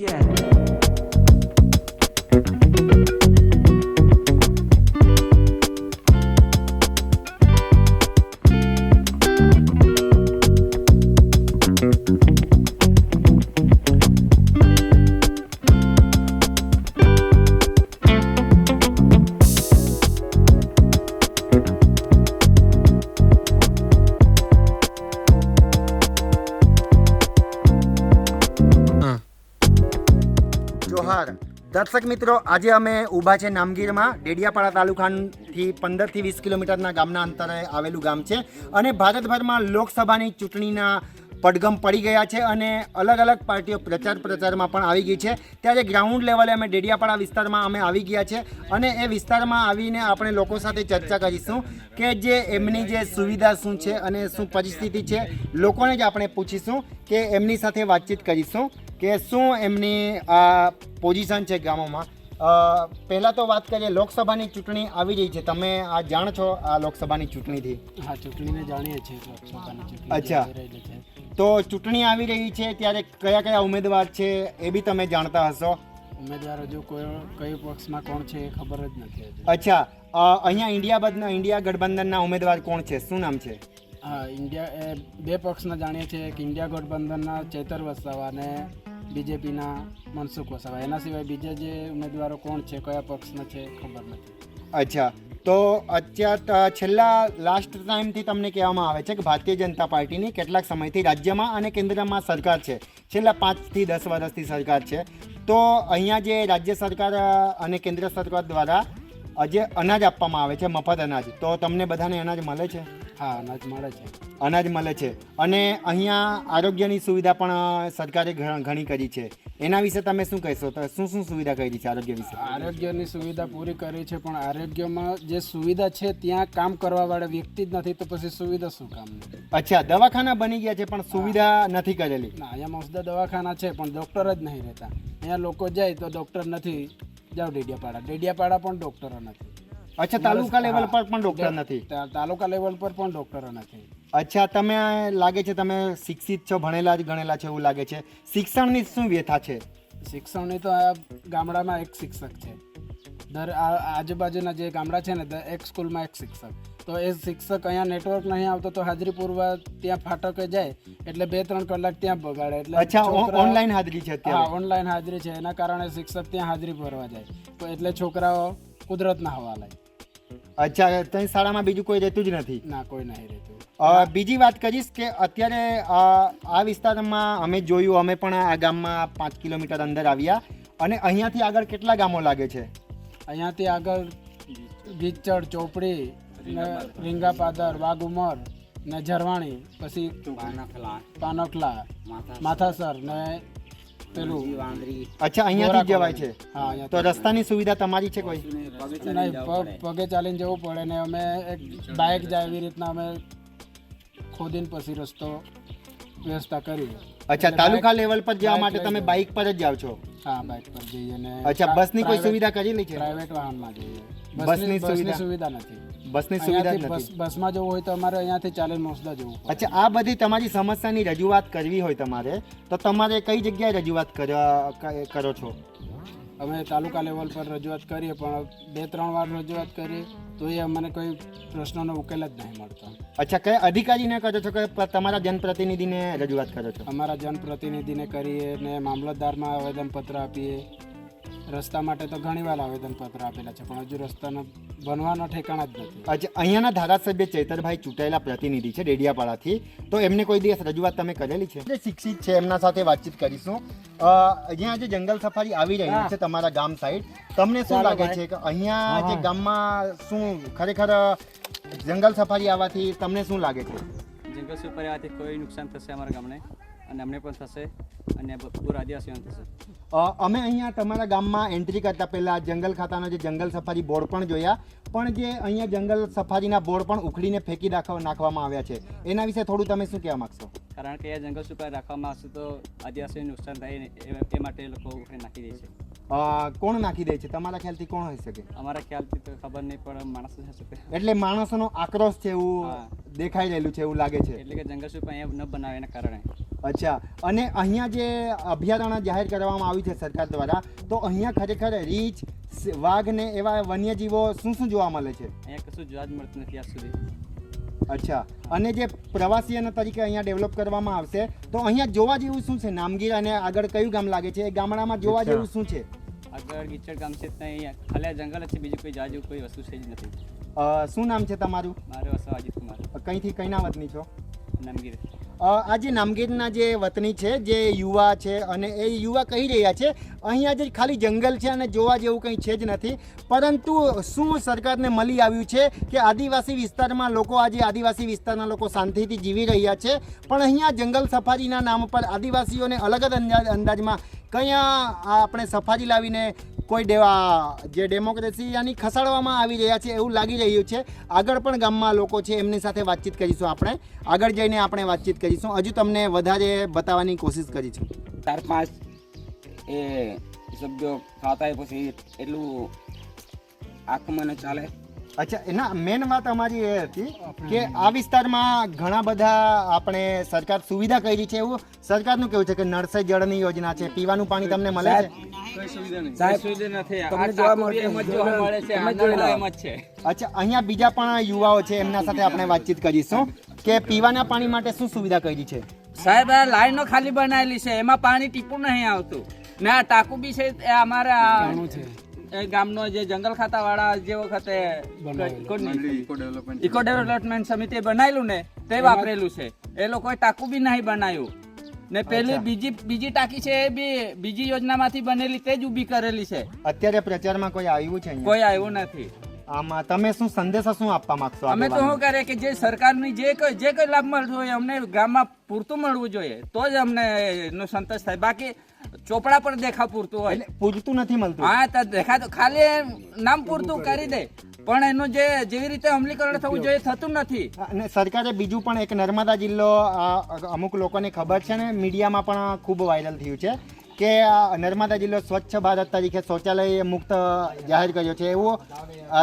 જોહાર દર્શક મિત્રો, આજે અમે ઊભા છે નામગીરમાં. ડેડિયાપાડા તાલુકાથી પંદરથી વીસ કિલોમીટરના ગામના અંતરે આવેલું ગામ છે અને ભારતભરમાં લોકસભાની ચૂંટણીના પડગમ પડી ગયા છે અને અલગ અલગ પાર્ટીઓ પ્રચાર પ્રચારમાં પણ આવી ગઈ છે. ત્યારે ગ્રાઉન્ડ લેવલે અમે ડેડિયાપાડા વિસ્તારમાં અમે આવી ગયા છે અને એ વિસ્તારમાં આવીને આપણે લોકો સાથે ચર્ચા કરીશું કે જે એમની જે સુવિધા શું છે અને શું પરિસ્થિતિ છે, લોકોને જ આપણે પૂછીશું કે એમની સાથે વાતચીત કરીશું. કે શું એમની આ પોઝિશન છે ગામોમાં? પહેલાં તો વાત કરીએ લોકસભાની ચૂંટણી આવી રહી છે. તમે આ જાણ છો આ લોકસભાની ચૂંટણીથી? હા ચૂંટણીને જાણીએ છીએ લોકસભાની ચૂંટણી અચ્છા. તો ચૂંટણી આવી રહી છે ત્યારે કયા કયા ઉમેદવાર છે એ બી તમે જાણતા હશો? ઉમેદવાર હજુ કોઈ કઈ પક્ષમાં કોણ છે એ ખબર જ નથી અચ્છા. અહીંયા ઇન્ડિયા બદના ઇન્ડિયા ગઠબંધનના ઉમેદવાર કોણ છે? શું નામ છે? હા ઇન્ડિયા બે પક્ષના જાણીએ છીએ. એક ઇન્ડિયા ગઠબંધનના ચેતર વસાવા અને બીજેપીના મનસુખ વસાવા. એના સિવાય બીજા જે ઉમેદવારો કોણ છે, કયા પક્ષના છે, ખબર નથી. અચ્છા. તો અત્યાર છેલ્લા લાસ્ટ ટાઈમથી તમને કહેવામાં આવે છે કે ભારતીય જનતા પાર્ટીની કેટલાક સમયથી રાજ્યમાં અને કેન્દ્રમાં સરકાર છે. છેલ્લા પાંચથી દસ વર્ષથી સરકાર છે. તો અહીંયા જે રાજ્ય સરકાર અને કેન્દ્ર સરકાર દ્વારા જે અનાજ આપવામાં આવે છે, મફત અનાજ. તો તમને બધાને અનાજ મળે છે? હા અનાજ મળે છે. અનાજ મળે છે. અને અહીંયા આરોગ્યની સુવિધા પણ સરકારે ઘણી કરી છે. એના વિશે તમે શું કહેશો? તો શું શું સુવિધા કરી છે આરોગ્ય વિશે? આરોગ્યની સુવિધા પૂરી કરી છે પણ આરોગ્યમાં જે સુવિધા છે ત્યાં કામ કરવાવાળા વ્યક્તિ જ નથી તો પછી સુવિધા શું કામ? અચ્છા દવાખાના બની ગયા છે પણ સુવિધા નથી કરેલી. ના અહીંયા મસ્ત દવાખાના છે પણ ડૉક્ટર જ નહીં રહેતા. અહીંયા લોકો જાય તો ડૉક્ટર નથી. જાઓ ડેડિયાપાડા. ડેડિયાપાડા પણ ડૉક્ટરો નથી. અચ્છા તાલુકા લેવલ પર પણ ડોક્ટર નથી? તાલુકા લેવલ પર પણ ડૉક્ટરો નથી. અચ્છા તમે લાગે છે તમે શિક્ષિત છો ભણેલા જ ગણેલા છે એવું લાગે છે. શિક્ષણની શું વ્યથા છે? શિક્ષણની તો આ ગામડામાં એક શિક્ષક છે. દર આજુબાજુના જે ગામડા છે ને એક સ્કૂલમાં એક શિક્ષક. તો એ શિક્ષક અહીંયા નેટવર્ક નહીં આવતો તો હાજરી પૂરવા ત્યાં ફાટકે જાય એટલે બે ત્રણ કલાક ત્યાં બગાડે એટલે અચ્છા ઓનલાઈન હાજરી છે હા ઓનલાઈન હાજરી છે એના કારણે શિક્ષક ત્યાં હાજરી ભરવા જાય. તો એટલે છોકરાઓ કુદરતના હવાલે. અચ્છા ત્યાં શાળામાં બીજું કોઈ રહેતું જ નથી? ના કોઈ નહીં રહેતું. બીજી વાત કરીશ કે અત્યારે આ વિસ્તારમાં અમે જોયું અમે પણ આ ગામમાં પાંચ કિલોમીટર અંદર આવ્યા. અને અહીંયાથી આગળ કેટલા ગામો લાગે છે? અહીંયાથી આગળ ગીચડ ચોપડી રીંગાપાદર વાઘુમર ને ઝરવાણી પછી પાનખલા. માથાસર ને પેલું અચ્છા અહીંયાથી જવાય છે? હા તો રસ્તાની સુવિધા તમારી છે કોઈ? નહીં પગે ચાલીને જવું પડે ને અમે એક બાઇક જાય એવી રીતના અમે ખોદીને પછી રસ્તો વ્યવસ્થા કરી. અચ્છા તાલુકા લેવલ પર જવા માટે તમે બાઇક પર જ જાઓ છો? હા બાઇક પર જઈએ ને અચ્છા બસની કોઈ સુવિધા કરેલી છે? પ્રાઇવેટ વાહનમાં જઈએ. બસની બસની બસની સુવિધા? સુવિધા નથી. બસની સુવિધા જ નથી. બસમાં જવું હોય તો અમારે અહીંયાથી ચાલીને મોસદા જવું અચ્છા આ બધી તમારી સમસ્યાની રજૂઆત કરવી હોય તમારે તો તમારે કઈ જગ્યાએ રજૂઆત કરો છો? અમે તાલુકા લેવલ પર રજૂઆત કરીએ પણ બે ત્રણ વાર રજૂઆત કરીએ તો એ અમને કોઈ પ્રશ્નોનો ઉકેલ જ નહીં મળતો. અચ્છા કયા અધિકારીને કરો છો કે તમારા જનપ્રતિનિધિને રજૂઆત કરો છો? અમારા જનપ્રતિનિધિને કરીએ ને મામલતદારમાં આવેદનપત્ર આપીએ. રસ્તા માટે તો ઘણીવાર આવેદનપત્ર આપેલા છે પણ હજુ રસ્તાનો બનવાનો ઠેકાણા જ નથી. અહીંયાના ધારાસભ્ય ચૈતરભાઈ ચૂંટાયેલા પ્રતિનિધિ છે ડેડિયાપાડાથી. તો એમને કોઈ દિવસ રજૂઆત તમે કરેલી છે? જે શિક્ષિત છે એમના સાથે વાતચીત કરીશું. અહીંયા જે જંગલ સફારી આવી રહી છે તમારા ગામ સાઈડ તમને શું લાગે છે કે અહીંયા જે ગામમાં શું ખરેખર જંગલ સફારી આવવાથી તમને શું લાગે છે? જંગલ સફારી આવવાથી કોઈ નુકસાન થશે અમારા ગામને અને અમને પણ થશે અને પૂરા આદિવાસીઓને થશે. અમે અહીંયા તમારા ગામમાં એન્ટ્રી કરતા પહેલા જંગલ ખાતાનો જે જંગલ સફારી બોર્ડ પણ જોયા પણ જે અહીંયા જંગલ સફારીના બોર્ડ પણ ઉખડીને ફેંકી રાખવા નાખવામાં આવ્યા છે. એના વિશે થોડું તમે શું કહેવા માંગશો? કારણ કે એ જંગલ સુપર રાખવામાં આવશે તો આદિવાસીને નુકસાન થાય એ માટે લોકો ઉખડી નાખી દે છે. કોણ નાખી દે છે? તમારા ખ્યાલથી કોણ હોઈ શકે? અમારા ખ્યાલથી તો ખબર નહીં પણ માણસ જ હશે એટલે માણસોનો આક્રોશ છે એવું. દેખાઈ રહેલું છે એવું લાગે છે. એટલે કે જંગલ સુપર અહીંયા ન બનાવે એના કારણે. અચ્છા. અને અહીંયા જે અભયારણ્ય જાહેર કરવામાં આવ્યું છે સરકાર દ્વારા તો અહીંયા ખરેખર રીંછ વાઘ ને એવા વન્યજીવો શું શું જોવા મળે છે? અહીંયા કશું જોવા જ મળતું નથી આજ સુધી. અચ્છા. અને જે પ્રવાસીઓના તરીકે અહીંયા ડેવલપ કરવામાં આવશે તો અહીંયા જોવા જેવું શું છે? નામગીર અને આગળ કયું ગામ લાગે છે? એ ગામડામાં જોવા જેવું શું છે? આગળ ગીચડ ગામ છે ત્યાં અહીંયા ખાલી જંગલ જ છે બીજું કોઈ જાજુ કોઈ વસ્તુ છે જ નથી. શું નામ છે તમારું? મારે વસવા અજીત કુમાર કંઈથી કઈના વતની છો? નામગીર. આ જે નામગીરના જે વતની છે, જે યુવા છે અને એ યુવા કહી રહ્યા છે, અહીંયા જે ખાલી જંગલ છે અને જોવા જેવું કંઈ છે જ નથી. પરંતુ શું સરકારને મળી આવ્યું છે કે આદિવાસી વિસ્તારમાં લોકો આજે આદિવાસી વિસ્તારના લોકો શાંતિથી જીવી રહ્યા છે, પણ અહીંયા જંગલ સફારીના નામ પર આદિવાસીઓને અલગ જ અંદાજ, અંદાજમાં કયા આપણે સફારી લાવીને કોઈ દેવા જે ડેમોક્રેસી યાની ખસાડવામાં આવી રહ્યા છે એવું લાગી રહ્યું છે. આગળ પણ ગામમાં લોકો છે, એમની સાથે વાતચીત કરીશું આપણે. આગળ જઈને આપણે વાતચીત કરીશું. હજુ તમને વધારે બતાવવાની કોશિશ કરીશું ચાર પાંચ એ શબ્દો ખાતા પછી એટલું આંખમાં ન ચાલે. અચ્છા એના મેન વાત અમારી એ હતી કે આ વિસ્તારમાં ઘણા બધા આપણે સરકાર સુવિધા કરી છે એવું. સરકારનું કેવું છે કે નળ સે જળની યોજના છે પીવાનું પાણી તમને મળે છે? સાહેબ, નથી. તમને આ જોવા ટાંકુ બી એમ જ જોવા મળે છે તમે જોઈ લો. આંગણવાડી એમ જ છે. અચ્છા અહીંયા બીજા પણ યુવાઓ છે એમના સાથે આપણે વાતચીત કરીશું. કે પીવાના પાણી માટે શું સુવિધા કરી છે? સાહેબ આ લાઈનો ખાલી બનાવેલી છે. એમાં પાણી ટીપું નહીં આવતું. ને આ ટાંકુ બી છે એ અમારા છે. એ ગામનો જે જંગલ ખાતા વાળા જે વખતે ઇકો ડેવલપમેન્ટ સમિતિએ બનાવેલું ને તે વાપરેલું છે. એ લોકોએ ટાંકુ બી નહીં બનાવ્યું. ને પેલી બીજી બીજી ટાંકી છે એ બી બીજી યોજનામાંથી બનેલી તે જ ઊભી કરેલી છે. અત્યારે પ્રચારમાં કોઈ આવ્યું છે કોઈ આવ્યું નથી. આમાં તમે શું સંદેશો શું આપવા માંગશો અમે તો શું કરીએ કે જે સરકારની જે કોઈ જે કોઈ લાભ મળતો હોય અમને ગામમાં પૂરતું મળવું જોઈએ તો જ અમને એનો સંતોષ થાય. બાકી ચોપડા પર દેખા પૂરતું હોય. એટલે પૂરતું નથી મળતું? હા તો દેખા તો ખાલી નામ પૂરતું કરી દે. પણ એનું જે જેવી રીતે અમલીકરણ થવું જોઈએ થતું નથી. અને સરકારે બીજું પણ એક નર્મદા જિલ્લો અમુક લોકોને ખબર છે ને મીડિયામાં પણ ખૂબ વાયરલ થયું છે. કે આ નર્મદા જિલ્લો સ્વચ્છ ભારત તરીકે શૌચાલય મુક્ત જાહેર કર્યો છે એવું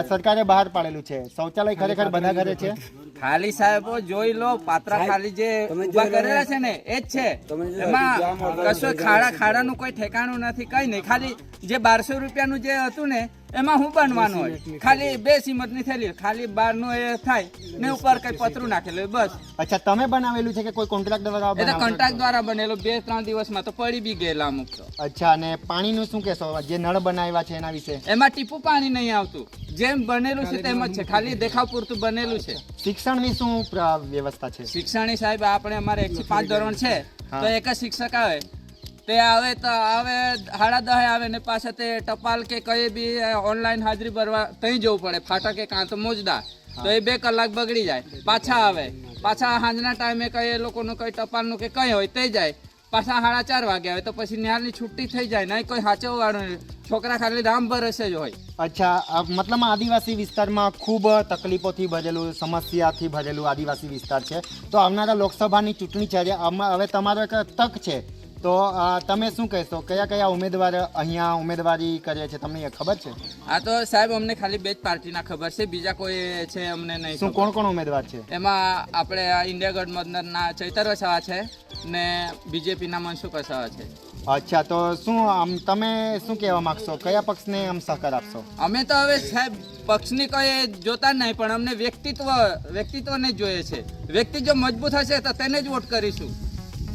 સરકારે બહાર પાડેલું છે. શૌચાલય ખરેખર બધા ઘરે છે? ખાલી સાહેબો જોઈ લો પાત્રા ખાલી જે ઊભા કરેલા છે ને એ જ છે. એમાં કશું ખાડા ખાડાનું કોઈ ઠેકાણું નથી કઈ નહીં. ખાલી જે બારસો રૂપિયાનું જે હતું ને એમાં હું બનવાનું હોય? ખાલી બે સિમતની થયેલી ખાલી બારનું એ થાય ને ઉપર કઈ પતરું નાખેલું હોય બસ. અચ્છા તમે બનાવેલું છે કે કોઈ કોન્ટ્રાક્ટ દ્વારા એટલે કોન્ટ્રાક્ટ દ્વારા બનેલો. બે ત્રણ દિવસમાં તો પડી બી ગયેલા અમુક તો. અચ્છા અને પાણીનું શું કહેશો? જે નળ બનાવ્યા છે એના વિશે? એમાં ટીપું પાણી નહીં આવતું. જેમ બનેલું છે તેમ જ છે. ખાલી દેખાવ પૂરતું બનેલું છે. શિક્ષણની શું વ્યવસ્થા છે? શિક્ષણની સાહેબ આપણે અમારે એકથી પાંચ ધોરણ છે તો એક જ શિક્ષક આવે. તે આવે તો આવે સાડા દહે આવે ને પાછા તે ટપાલ કે કઈ બી ઓનલાઈન હાજરી ભરવા ત્યાં જવું પડે ફાટકે કાં તો મોજદા. તો એ બે કલાક બગડી જાય પાછા આવે. પાછા સાંજના ટાઈમે કઈ એ લોકોનું કઈ ટપાલનું કે કઈ હોય તે જાય. પાછા સાડા ચાર વાગે આવે તો પછી નિહાલની છુટ્ટી થઈ જાય નહીં કોઈ સાચવવાળું નહીં છોકરા ખાલી રામ ભરસે જ હોય. અચ્છા મતલબ આદિવાસી વિસ્તારમાં ખૂબ તકલીફોથી ભરેલું સમસ્યાથી ભરેલું આદિવાસી વિસ્તાર છે. તો આવનારા લોકસભાની ચૂંટણી છે હવે તમારો એક તક છે. તો તમે શું કહેશો? કયા કયા ઉમેદવાર અહીંયા ઉમેદવારી કરે છે? તમને એ ખબર છે? આ તો સાહેબ અમને ખાલી બે જ પાર્ટીના ખબર છે. બીજા કોઈ છે અમને નહીં શું કોણ કોણ ઉમેદવાર છે? એમાં આપણે આ ઇન્ડિયા ગઠબંધનના ચૈતર વસાવા છે ને બીજેપીના મનસુખ વસાવા છે. અચ્છા તો શું આમ તમે શું કહેવા માંગશો? કયા પક્ષને આમ સહકાર આપશો? અમે તો હવે સાહેબ પક્ષની કોઈ જોતા નહીં પણ અમને વ્યક્તિત્વ વ્યક્તિત્વને જોઈએ છે. વ્યક્તિ જો મજબૂત હશે તો તેને જ વોટ કરીશું.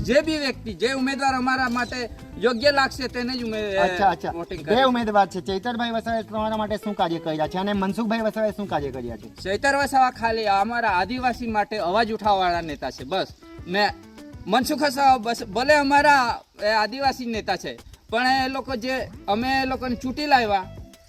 જે બી વ્યક્તિ જે ઉમેદવાર અમારા માટે યોગ્ય લાગશે તેને જ અચ્છા અચ્છા. બે ઉમેદવાર છે. ચૈતરભાઈ વસાવે તમારા માટે શું કાર્ય કર્યા છે અને મનસુખભાઈ વસાવે શું કાર્ય કર્યા છે? ચૈતર વસાવા ખાલી અમારા આદિવાસી માટે અવાજ ઉઠાવવાળા નેતા છે. બસ. ને મનસુખ વસાવા બસ ભલે અમારા એ આદિવાસી નેતા છે પણ એ લોકો જે અમે એ લોકોને ચૂંટી લાવ્યા.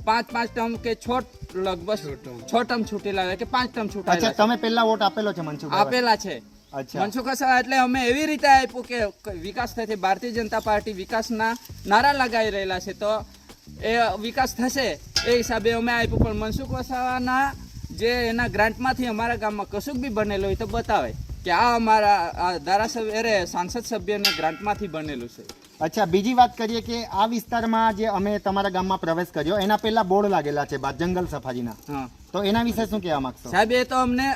પાંચ પાંચ ટર્મ કે છ લગભગ છ ટર્મ. છૂટી લાવ્યા કે પાંચ ટર્મ અચ્છા છે. તમે પહેલા વોટ આપેલો છે મનસુખ આપેલા છે. મનસુખ એટલે અમે એવી રીતે આપ્યું કે વિકાસ થશે. ભારતીય જનતા પાર્ટી વિકાસના નારા લગાવી રહેલા છે. તો એ વિકાસ થશે એ હિસાબે અમે આપ્યું. પણ મનસુખ વસાવાના જે એના ગ્રાન્ટમાંથી અમારા ગામમાં કશુંક બી બનેલું હોય તો બતાવે કે આ અમારા આ ધારાસભ્ય અરે સાંસદ સભ્યને ગ્રાન્ટમાંથી બનેલું છે. અચ્છા બીજી વાત કરીએ કે આ વિસ્તારમાં જે અમે તમારા ગામમાં પ્રવેશ કર્યો એના પહેલા બોર્ડ લાગેલા છે જંગલ સફારીના. તો એના વિશે શું કહેવા માંગશો? સાહેબ એ તો અમને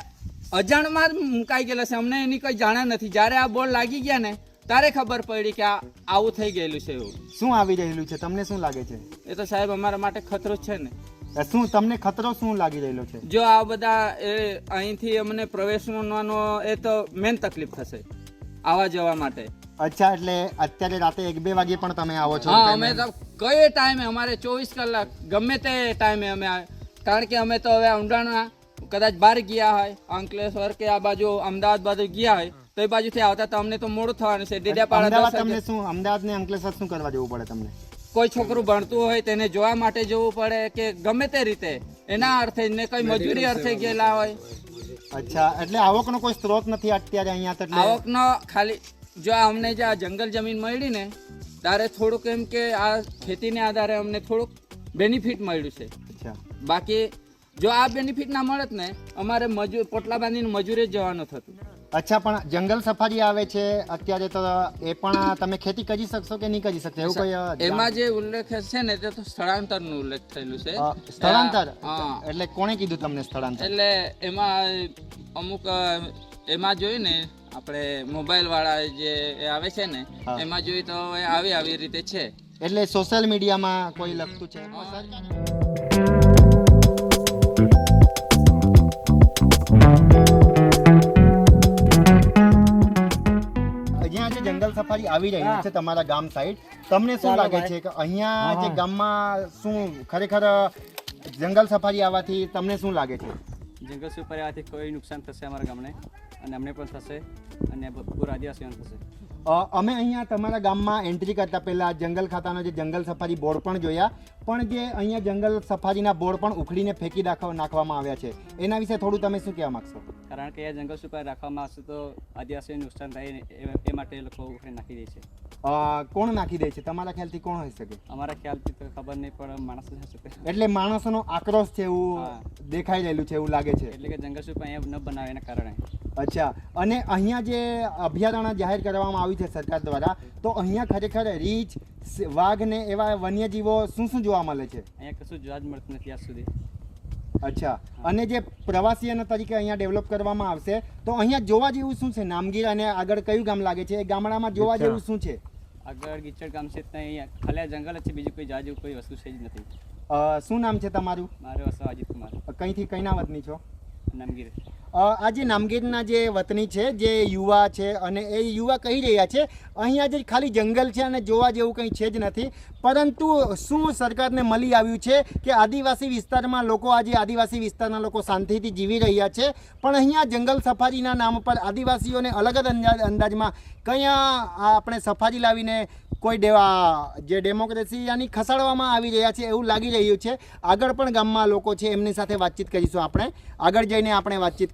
અજાણમાં જ મુકાઈ ગયેલા છે. અમને એની કંઈ જાણ નથી. જ્યારે આ બોર્ડ લાગી ગયા ને તારે ખબર પડી કે આ આવું થઈ ગયેલું છે એવું. શું આવી રહેલું છે? તમને શું લાગે છે? એ તો સાહેબ અમારા માટે ખતરો છે ને. શું તમને ખતરો શું લાગી રહેલો છે? જો આ બધા એ અહીંથી અમને પ્રવેશવાનો એ તો મેન તકલીફ થશે આવવા જવા માટે. અચ્છા એટલે અત્યારે રાતે એક બે વાગે પણ તમે આવો છો? હા અમે તો કઈ ટાઈમે? અમારે ચોવીસ કલાક ગમે તે ટાઈમે અમે કારણ કે અમે તો હવે ઊંડાણમાં કદાચ બહાર ગયા હોય અંકલેશ્વર કે આ બાજુ અમદાવાદ બાજુ ગયા હોય તો એ બાજુથી આવતા તો અમને તો મોડું થવાનું છે. ડેડિયાપાડા તમને શું અમદાવાદ ને અંકલેશ્વર શું કરવા જવું પડે તમને? કોઈ છોકરું ભણતું હોય તેને જોવા માટે જવું પડે કે ગમે તે રીતે. એના અર્થે ને કઈ મજૂરી અર્થે ગયેલા હોય. અચ્છા એટલે આવકનો કોઈ સ્ત્રોત નથી અત્યારે અહીંયા તો એટલે? આવકનો ખાલી જો આ અમને જે આ જંગલ જમીન મળી ને ત્યારે થોડુંક એમ કે આ ખેતીને આધારે અમને થોડુંક બેનિફિટ મળ્યું છે. અચ્છા. બાકી જો આ બેનિફિટ ના મળત ને અમારે મજૂર પોટલા બાંધીને મજૂરે જવાનું થતું. અચ્છા પણ જંગલ સફારી આવે છે અત્યારે તો એ પણ તમે ખેતી કરી શકશો કે નહીં કરી શકશો એવું કોઈ એમાં જે ઉલ્લેખ છે ને તે તો સ્થળાંતરનું ઉલ્લેખ થયેલું છે. સ્થળાંતર? હા. એટલે કોણે કીધું તમને સ્થળાંતર? એટલે એમાં અમુક એમાં જોયું ને આપણે મોબાઈલ વાળા જે એ આવે છે ને એમાં જોયું તો આવી આવી રીતે છે. એટલે સોશિયલ મીડિયામાં કોઈ લખતું છે? સફારી આવી રહી છે તમારા ગામ સાઈડ તમને શું લાગે છે કે અહીંયા જે ગામમાં શું ખરેખર જંગલ સફારી આવવાથી તમને શું લાગે છે? જંગલ સફારી આવવાથી કોઈ નુકસાન થશે અમારા ગામને અને અમને પણ થશે અને પૂરા આદિવાસીઓને થશે. અમે અહીંયા તમારા ગામમાં એન્ટ્રી કરતા પહેલા જંગલ ખાતાનો જે જંગલ સફારી બોર્ડ પણ જોયા પણ જે અહીંયા જંગલ સફારીના બોર્ડ પણ ઉખડીને ફેંકી નાખવામાં આવ્યા છે. એના વિશે થોડું તમે શું કહેવા માંગશો? કારણ કે એ જંગલ સુપારી રાખવામાં આવશે તો આદિવાસીઓને નુકસાન થાય એ માટે લોકો ઉખડી નાખી દે છે. કોણ નાખી દે છે? તમારા ખ્યાલથી કોણ હોઈ શકે? અમારા ખ્યાલથી તો ખબર નહીં પણ માણસ જ શકે. એટલે માણસોનો આક્રોશ છે એવું દેખાઈ રહેલું છે એવું લાગે છે? એટલે કે જંગલ સુપારી અહીંયા ન બનાવે એના કારણે. અચ્છા. અને અહીંયા જે અભયારણ્ય જાહેર કરવામાં આવ્યું છે સરકાર દ્વારા તો અહીંયા ખરેખર રીંછ વાઘ ને એવા વન્યજીવો શું શું જોવા મળે છે? અહીંયા કશું જોવા જ મળતું નથી આજ સુધી. અચ્છા. અને જે પ્રવાસીઓના તરીકે અહીંયા ડેવલપ કરવામાં આવશે તો અહીંયા જોવા જેવું શું છે? નામગીર અને આગળ કયું ગામ લાગે છે? એ ગામડામાં જોવા જેવું શું છે? આગળ ગીચડ ગામ છે ત્યાં અહીંયા ખાલી જંગલ જ છે બીજું કોઈ જોવા જેવું કોઈ વસ્તુ છે જ નથી. શું નામ છે તમારું? મારું અજીત કુમાર. કંઈથી કઈના વતની છો? નામગીર. આ જે નામગીરના જે વતની છે, જે યુવા છે અને એ યુવા કહી રહ્યા છે અહીંયા જે ખાલી જંગલ છે અને જોવા જેવું કંઈ છે જ નથી. પરંતુ શું સરકારને મળી આવ્યું છે કે આદિવાસી વિસ્તારમાં લોકો આજે આદિવાસી વિસ્તારના લોકો શાંતિથી જીવી રહ્યા છે? પણ અહીંયા જંગલ સફારીના નામ પર આદિવાસીઓને અલગ જ અંદાજ, અંદાજમાં કયા આપણે સફારી લાવીને કોઈ દેવા જે ડેમોક્રેસી યાની ખસાડવામાં આવી રહ્યા છે એવું લાગી રહ્યું છે? આગળ પણ ગામમાં લોકો છે, એમની સાથે વાતચીત કરીશું આપણે. આગળ જઈને આપણે વાતચીત